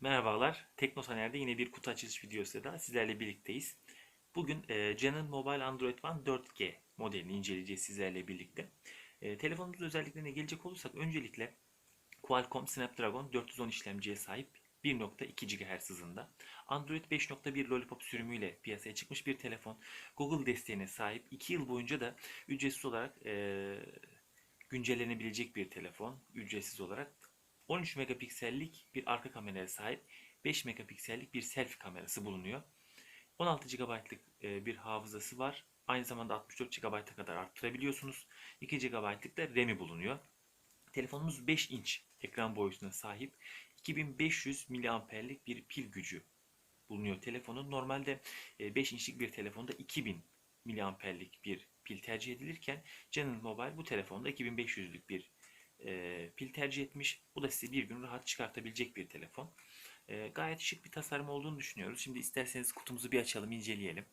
Merhabalar. Teknotaner'de yine bir kutu açılış videosu da sizlerle birlikteyiz. Bugün e, Canon Mobile Android One 4G modelini inceleyeceğiz sizlerle birlikte. E, telefonumuzun özelliklerine gelecek olursak öncelikle Qualcomm Snapdragon 410 işlemciye sahip 1.2 GHz hızında. Android 5.1 Lollipop sürümüyle piyasaya çıkmış bir telefon. Google desteğine sahip. 2 yıl boyunca da ücretsiz olarak e, güncellenebilecek bir telefon. Ücretsiz olarak 13 megapiksellik bir arka kameraya sahip 5 megapiksellik bir selfie kamerası bulunuyor. 16 GB'lık e, bir hafızası var. Aynı zamanda 64 GB'a kadar arttırabiliyorsunuz. 2 GB'lık da RAM'i bulunuyor. Telefonumuz 5 inç ekran boyutuna sahip. 2500 miliamperlik bir pil gücü bulunuyor telefonun. Normalde 5 inçlik bir telefonda 2000 miliamperlik bir pil tercih edilirken Canon Mobile bu telefonda 2500'lük bir e, pil tercih etmiş. Bu da size bir gün rahat çıkartabilecek bir telefon. E, gayet şık bir tasarım olduğunu düşünüyoruz. Şimdi isterseniz kutumuzu bir açalım, inceleyelim.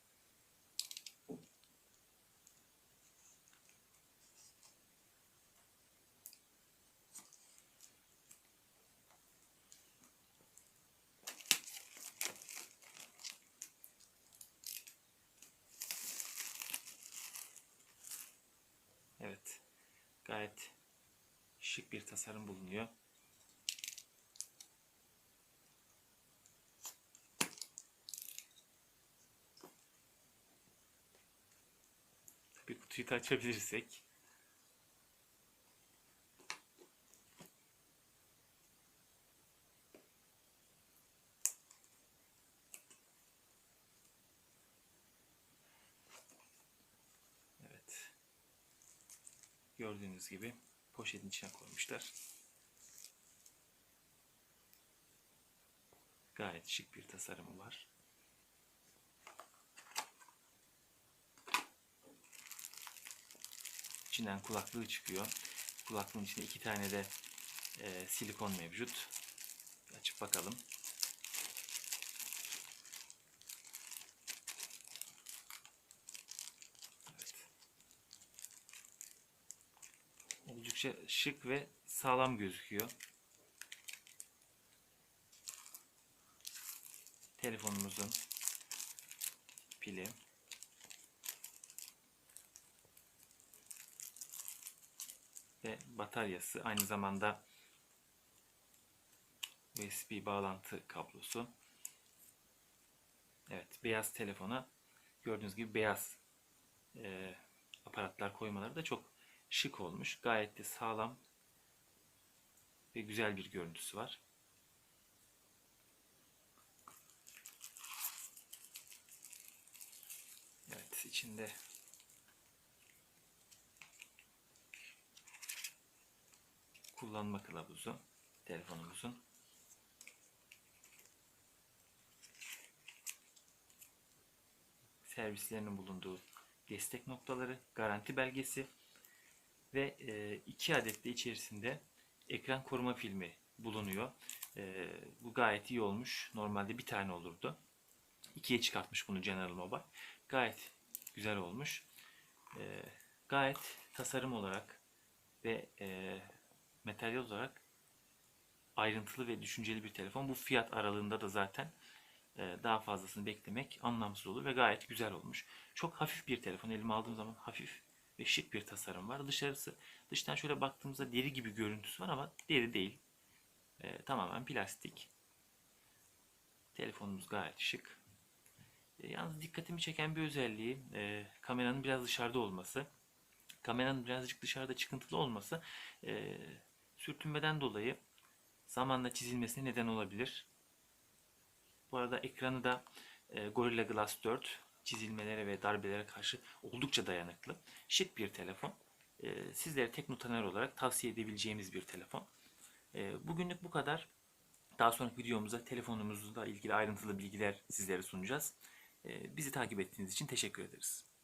Evet. Gayet şık bir tasarım bulunuyor. Tabii kutuyu da açabilirsek. Gördüğünüz gibi poşetin içine koymuşlar. Gayet şık bir tasarımı var. İçinden kulaklığı çıkıyor. Kulaklığın içinde iki tane de e, silikon mevcut. Açıp bakalım. Evet. Oldukça şık ve sağlam gözüküyor. Telefonumuzun pili. Ve bataryası aynı zamanda USB bağlantı kablosu. Evet, beyaz telefona gördüğünüz gibi beyaz e, aparatlar koymaları da çok şık olmuş. Gayet de sağlam ve güzel bir görüntüsü var. Evet içinde kullanma kılavuzu telefonumuzun. Servislerinin bulunduğu destek noktaları, garanti belgesi ve e, iki adet de içerisinde ekran koruma filmi bulunuyor. E, bu gayet iyi olmuş. Normalde bir tane olurdu. İkiye çıkartmış bunu General Mobile. Gayet güzel olmuş. E, gayet tasarım olarak ve materyal olarak ayrıntılı ve düşünceli bir telefon. Bu fiyat aralığında da zaten daha fazlasını beklemek anlamsız olur ve gayet güzel olmuş. Çok hafif bir telefon. Elime aldığım zaman hafif ve şık bir tasarım var. Dışarısı dıştan şöyle baktığımızda deri gibi görüntüsü var ama deri değil. E, tamamen plastik. Telefonumuz gayet şık. E, yalnız dikkatimi çeken bir özelliği e, kameranın biraz dışarıda olması. Kameranın birazcık dışarıda çıkıntılı olması e, sürtünmeden dolayı zamanla çizilmesine neden olabilir. Bu arada ekranı da e, Gorilla Glass 4 çizilmelere ve darbelere karşı oldukça dayanıklı. Şık bir telefon. E, sizlere Teknotaner olarak tavsiye edebileceğimiz bir telefon. E, bugünlük bu kadar. Daha sonraki videomuzda telefonumuzla ilgili ayrıntılı bilgiler sizlere sunacağız. E, bizi takip ettiğiniz için teşekkür ederiz.